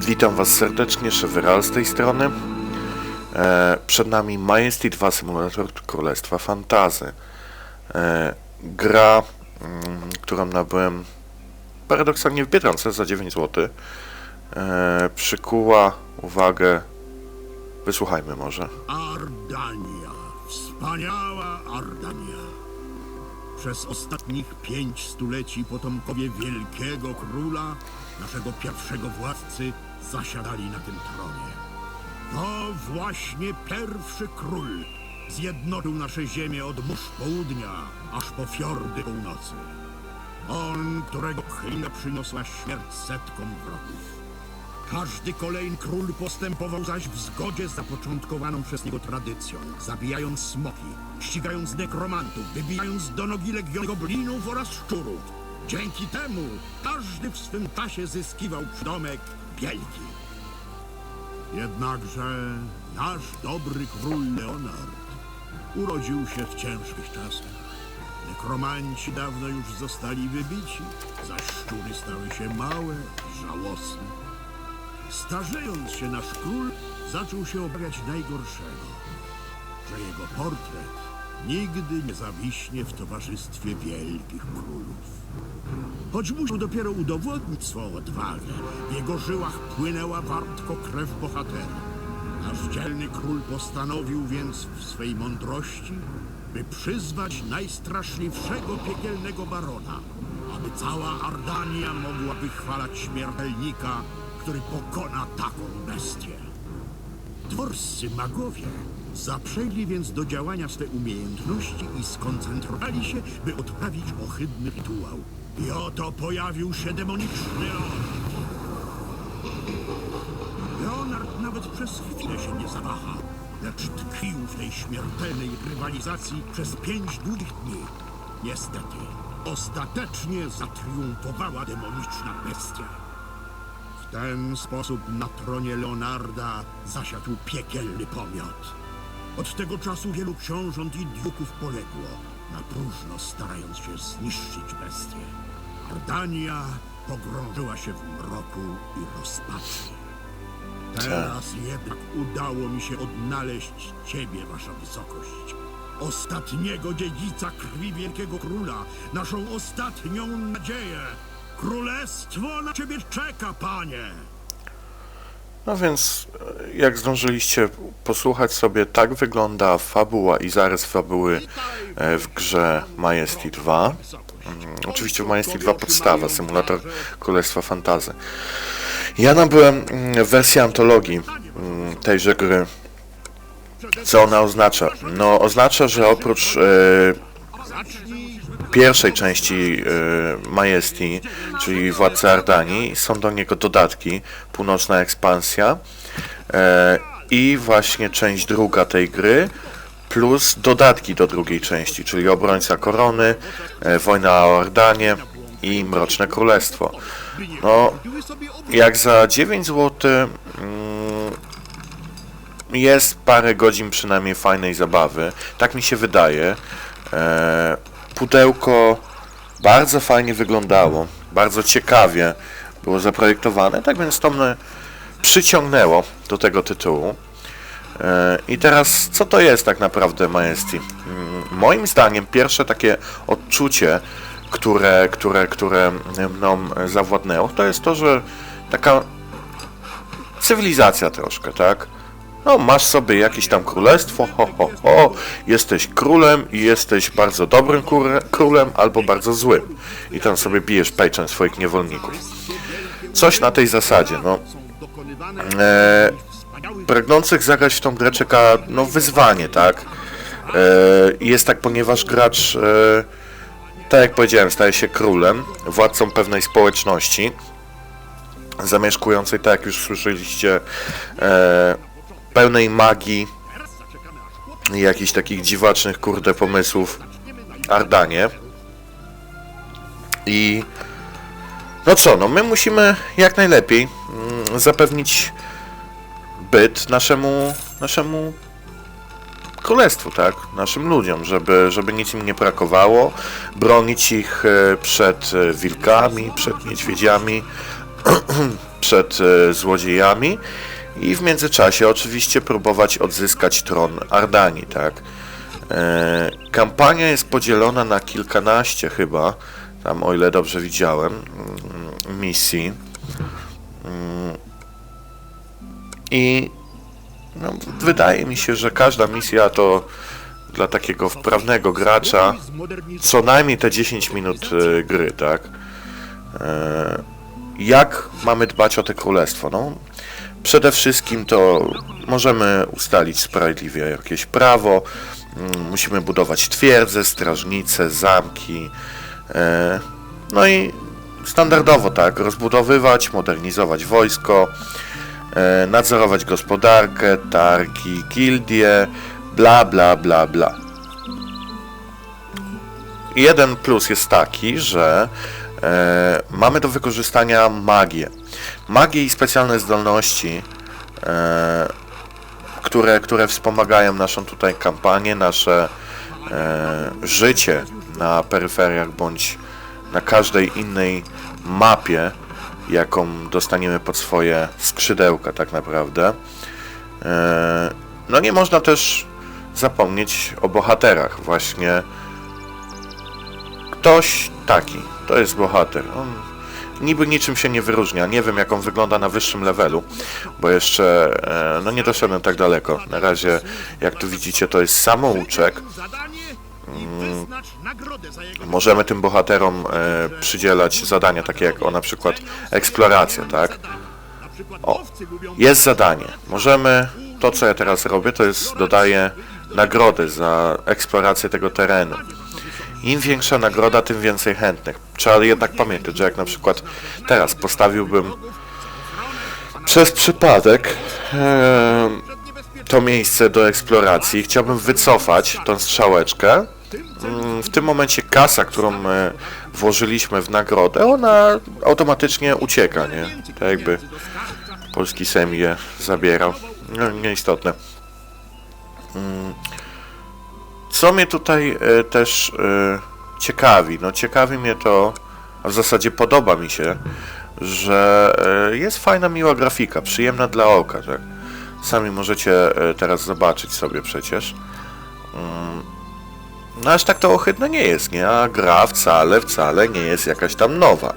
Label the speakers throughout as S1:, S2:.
S1: Witam Was serdecznie, Szewyral z tej strony. E, przed nami Majesty 2 Simulator Królestwa Fantazy. E, gra, mm, którą nabyłem paradoksalnie w Biedronce za 9 zł. E, przykuła uwagę. Wysłuchajmy może.
S2: Ardania, wspaniała Ardania. Przez ostatnich pięć stuleci potomkowie wielkiego króla, naszego pierwszego władcy, zasiadali na tym tronie. To właśnie pierwszy król zjednoczył nasze ziemię od mórz południa, aż po fiordy północy. On, którego chwila przyniosła śmierć setkom wrogów. Każdy kolejny król postępował zaś w zgodzie z zapoczątkowaną przez niego tradycją, zabijając smoki, ścigając nekromantów, wybijając do nogi legion goblinów oraz szczurów. Dzięki temu każdy w swym czasie zyskiwał przydomek wielki. Jednakże nasz dobry król Leonard urodził się w ciężkich czasach. Nekromanci dawno już zostali wybici, zaś szczury stały się małe i żałosne. Starzejąc się nasz król zaczął się obawiać najgorszego, że jego portret nigdy nie zawiśnie w towarzystwie wielkich królów. Choć musiał dopiero udowodnić swą odwagę, w jego żyłach płynęła wartko krew bohatera. Nasz dzielny król postanowił więc w swej mądrości, by przyzwać najstraszliwszego piekielnego barona, aby cała Ardania mogła wychwalać śmiertelnika, który pokona taką bestię. Dworscy magowie zaprzęgli więc do działania swe umiejętności i skoncentrowali się, by odprawić ohydny rytuał. I oto pojawił się demoniczny Leonard. Leonard nawet przez chwilę się nie zawaha, lecz tkwił w tej śmiertelnej rywalizacji przez pięć długich dni. Niestety, ostatecznie zatriumfowała demoniczna bestia. W ten sposób na tronie Leonarda zasiadł piekielny pomiot. Od tego czasu wielu książąt i duków poległo, na próżno starając się zniszczyć bestię. Ardania pogrążyła się w mroku i rozpaczy. Teraz jednak udało mi się odnaleźć ciebie, wasza wysokość. Ostatniego dziedzica krwi wielkiego króla, naszą ostatnią nadzieję. Królestwo na ciebie czeka, panie!
S1: No więc, jak zdążyliście posłuchać sobie, tak wygląda fabuła i zarys fabuły e, w grze Majesty 2. Mm, Oczywiście w Majesty 2 podstawa, symulator Królestwa Fantazy. Ja nabyłem mm, wersję antologii mm, tejże gry. Co ona oznacza? No, oznacza, że oprócz e, pierwszej części y, Majesty, czyli Władcy Ardanii, są do niego dodatki, północna ekspansja e, i właśnie część druga tej gry, plus dodatki do drugiej części, czyli Obrońca Korony, e, Wojna o Ardanię i Mroczne Królestwo. No, jak za 9 zł mm, jest parę godzin przynajmniej fajnej zabawy, tak mi się wydaje. E, pudełko bardzo fajnie wyglądało, bardzo ciekawie było zaprojektowane, tak więc to mnie przyciągnęło do tego tytułu. E, I teraz, co to jest tak naprawdę Majesty? Mm, Moim zdaniem pierwsze takie odczucie, które, które, które mną zawładnęło, to jest to, że taka cywilizacja troszkę, tak? No, masz sobie jakieś tam królestwo, ho, ho, ho, jesteś królem i jesteś bardzo dobrym królem albo bardzo złym. I tam sobie bijesz pejczem swoich niewolników. Coś na tej zasadzie, no. E, pragnących zagrać w tą grę czeka, no, wyzwanie, tak? E, jest tak, ponieważ gracz, e, tak jak powiedziałem, staje się królem, władcą pewnej społeczności, zamieszkującej, tak jak już słyszeliście, e, pełnej magii i jakichś takich dziwacznych, kurde, pomysłów Ardanie. I no co, no my musimy jak najlepiej mm, zapewnić byt naszemu, naszemu królestwu, tak? Naszym ludziom, żeby, żeby nic im nie brakowało, bronić ich e, przed e, wilkami, przed niedźwiedziami, przed e, złodziejami i w międzyczasie oczywiście próbować odzyskać tron Ardanii, tak? E, kampania jest podzielona na kilkanaście chyba, tam o ile dobrze widziałem, mm, misji. Mm, I no, wydaje mi się, że każda misja to dla takiego wprawnego gracza co najmniej te 10 minut e, gry, tak? E, jak mamy dbać o te królestwo? No, przede wszystkim to możemy ustalić sprawiedliwie jakieś prawo, mm, musimy budować twierdze, strażnice, zamki, e, no i standardowo tak, rozbudowywać, modernizować wojsko, e, nadzorować gospodarkę, targi, gildie, bla bla bla bla. Jeden plus jest taki, że e, mamy do wykorzystania magię. Magię i specjalne zdolności, e, które, które wspomagają naszą tutaj kampanię, nasze e, życie na peryferiach bądź na każdej innej mapie, jaką dostaniemy pod swoje skrzydełka tak naprawdę. E, no nie można też zapomnieć o bohaterach. Właśnie ktoś taki, to jest bohater. On niby niczym się nie wyróżnia. Nie wiem jak on wygląda na wyższym levelu, bo jeszcze e, no nie doszedłem tak daleko. Na razie, jak tu widzicie, to jest samouczek. Mm, Możemy tym bohaterom e, przydzielać zadania takie jak o na przykład eksploracja, tak? O, jest zadanie. Możemy, to co ja teraz robię, to jest dodaję nagrody za eksplorację tego terenu. Im większa nagroda, tym więcej chętnych. Trzeba jednak pamiętać, że jak na przykład teraz postawiłbym przez przypadek e, to miejsce do eksploracji, chciałbym wycofać tą strzałeczkę, mm, w tym momencie kasa, którą e, włożyliśmy w nagrodę, ona automatycznie ucieka, nie? Tak jakby polski Sejm je zabierał. No, nieistotne. Co mnie tutaj e, też e, ciekawi? No ciekawi mnie to, a w zasadzie podoba mi się, że e, jest fajna, miła grafika, przyjemna dla oka, tak? Sami możecie teraz zobaczyć sobie przecież. Mm. No aż tak to ohydne nie jest, nie? A gra wcale, wcale nie jest jakaś tam nowa.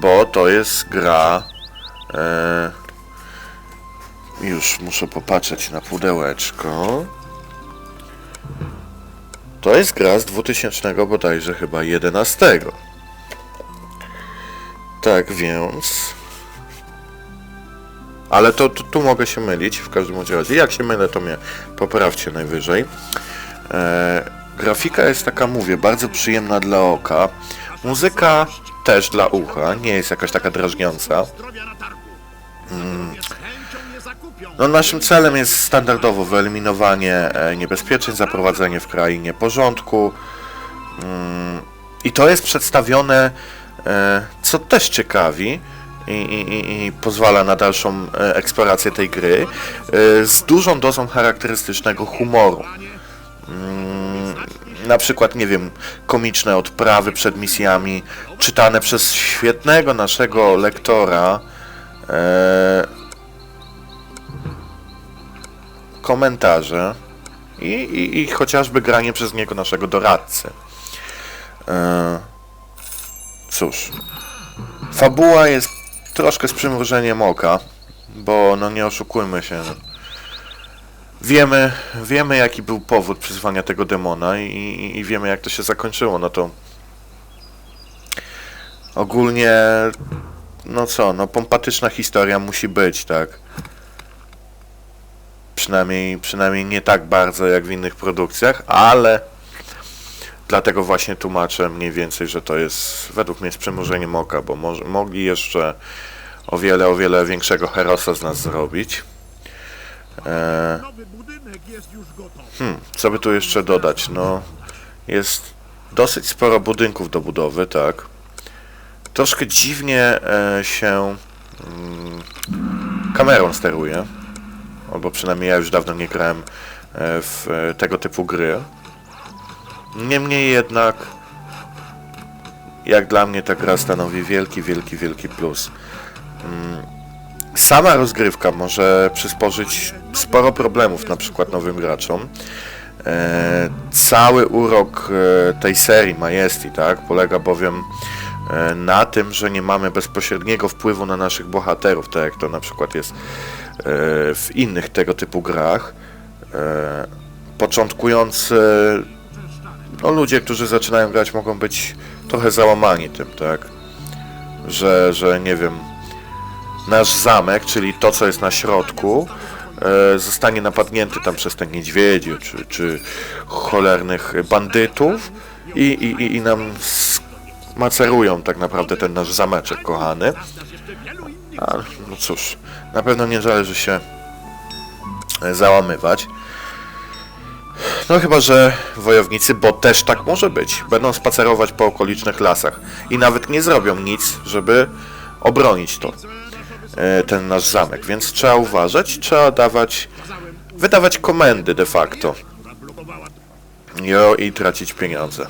S1: Bo to jest gra... E, już muszę popatrzeć na pudełeczko. To jest gra z 2000 bodajże chyba 11. Tak więc... Ale to, to tu mogę się mylić w każdym razie. Jak się mylę, to mnie poprawcie najwyżej. E, grafika jest taka, mówię, bardzo przyjemna dla oka. Muzyka też dla ucha, nie jest jakaś taka drażniąca. Mm. No, naszym celem jest standardowo wyeliminowanie e, niebezpieczeń, zaprowadzenie w krainie porządku. Mm, I to jest przedstawione, e, co też ciekawi i, i, i- pozwala na dalszą e, eksplorację tej gry, z dużą dozą charakterystycznego humoru. Mm, Na przykład, nie wiem, komiczne odprawy przed misjami, czytane przez świetnego naszego lektora. Komentarze i, i, i chociażby granie przez niego naszego doradcy. E, cóż, fabuła jest troszkę z przymrużeniem oka, bo no nie oszukujmy się. Wiemy, wiemy jaki był powód przyzwania tego demona i, i, i wiemy jak to się zakończyło, no to ogólnie no co, no pompatyczna historia musi być, tak? Przynajmniej, przynajmniej nie tak bardzo jak w innych produkcjach, ale dlatego właśnie tłumaczę mniej więcej, że to jest według mnie z przymrużeniem oka, bo może, mogli jeszcze o wiele, o wiele większego herosa z nas zrobić. E,
S2: Nowy budynek jest już gotowy.
S1: Hmm, co by tu jeszcze dodać? No, jest dosyć sporo budynków do budowy, tak. Troszkę dziwnie e, się mm, kamerą steruje. Albo przynajmniej ja już dawno nie grałem e, w e, tego typu gry. Niemniej jednak, jak dla mnie ta gra stanowi wielki, wielki, wielki plus. sama rozgrywka może przysporzyć sporo problemów na przykład nowym graczom. E, cały urok tej serii Majesty, tak, polega bowiem na tym, że nie mamy bezpośredniego wpływu na naszych bohaterów, tak jak to na przykład jest w innych tego typu grach. E, początkujący no, ludzie, którzy zaczynają grać, mogą być trochę załamani tym, tak, że, że nie wiem, nasz zamek, czyli to, co jest na środku, e, zostanie napadnięty tam przez te niedźwiedzie, czy, czy cholernych bandytów i, i- i nam macerują tak naprawdę ten nasz zameczek kochany. No cóż, na pewno nie należy się e, załamywać. No chyba, że wojownicy, bo też tak może być, będą spacerować po okolicznych lasach i nawet nie zrobią nic, żeby obronić to e, ten nasz zamek, więc trzeba uważać, trzeba dawać, wydawać komendy de facto. Jo, i tracić pieniądze.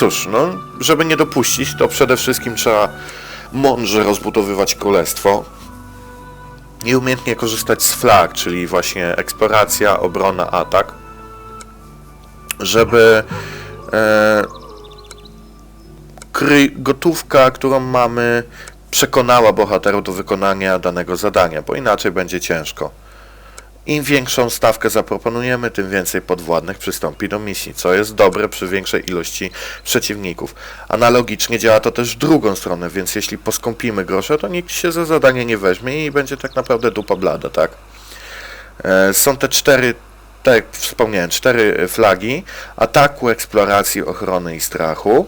S1: Cóż, no, żeby nie dopuścić, to przede wszystkim trzeba mądrze rozbudowywać królestwo i umiejętnie korzystać z flag, czyli właśnie eksploracja, obrona, atak, żeby e, kry, gotówka, którą mamy, przekonała bohaterów do wykonania danego zadania, bo inaczej będzie ciężko. Im większą stawkę zaproponujemy, tym więcej podwładnych przystąpi do misji, co jest dobre przy większej ilości przeciwników. Analogicznie działa to też w drugą stronę, więc jeśli poskąpimy grosze, to nikt się za zadanie nie weźmie i będzie tak naprawdę dupa blada, tak? E, Są te cztery, tak jak wspomniałem, cztery flagi ataku, eksploracji, ochrony i strachu.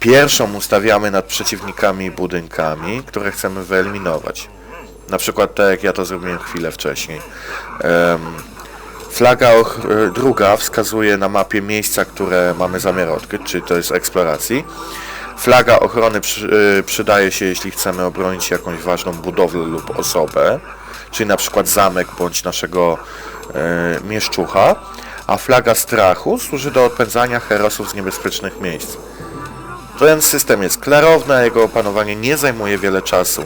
S1: Pierwszą ustawiamy nad przeciwnikami i budynkami, które chcemy wyeliminować. Na przykład tak jak ja to zrobiłem chwilę wcześniej. Flaga e, druga wskazuje na mapie miejsca, które mamy zamiar odkryć, czyli to jest eksploracji. Flaga ochrony e, przydaje się, jeśli chcemy obronić jakąś ważną budowlę lub osobę, czyli na przykład zamek bądź naszego e, mieszczucha. A flaga strachu służy do odpędzania herosów z niebezpiecznych miejsc. Ten system jest klarowny, a jego opanowanie nie zajmuje wiele czasu.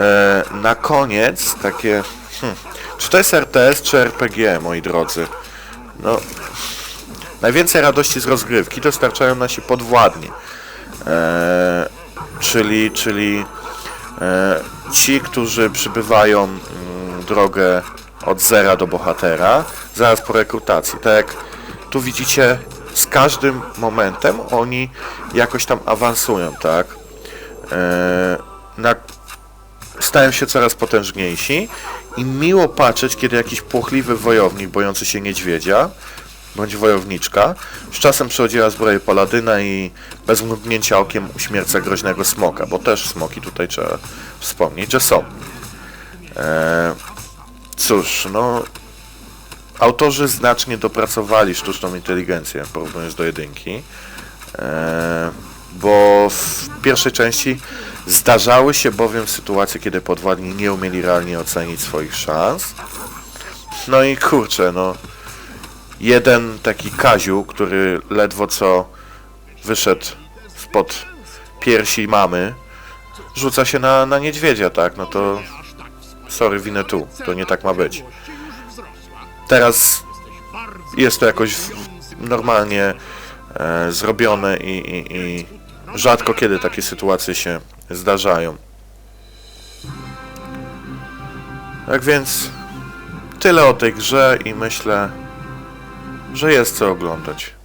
S1: E, na koniec takie. Hmm, czy to jest RTS czy RPG, moi drodzy? No. Najwięcej radości z rozgrywki dostarczają nasi podwładni. E, czyli, czyli e, ci, którzy przybywają mm, drogę od zera do bohatera, zaraz po rekrutacji. Tak jak tu widzicie, z każdym momentem oni jakoś tam awansują, tak? E, na stają się coraz potężniejsi i miło patrzeć, kiedy jakiś płochliwy wojownik bojący się niedźwiedzia bądź wojowniczka z czasem przechodziła zbroję paladyna i bez mrugnięcia okiem uśmierca groźnego smoka, bo też smoki tutaj trzeba wspomnieć, że są. Eee, cóż, no autorzy znacznie dopracowali sztuczną inteligencję porównując do jedynki. Eee, bo w pierwszej części zdarzały się bowiem sytuacje, kiedy podwładni nie umieli realnie ocenić swoich szans. No i kurczę, no jeden taki Kaziu, który ledwo co wyszedł spod piersi mamy, rzuca się na, na niedźwiedzia, tak? No to sorry, winę tu, to nie tak ma być. Teraz jest to jakoś normalnie e, zrobione i, i, i rzadko kiedy takie sytuacje się zdarzają. Tak więc tyle o tej grze i myślę, że jest co oglądać.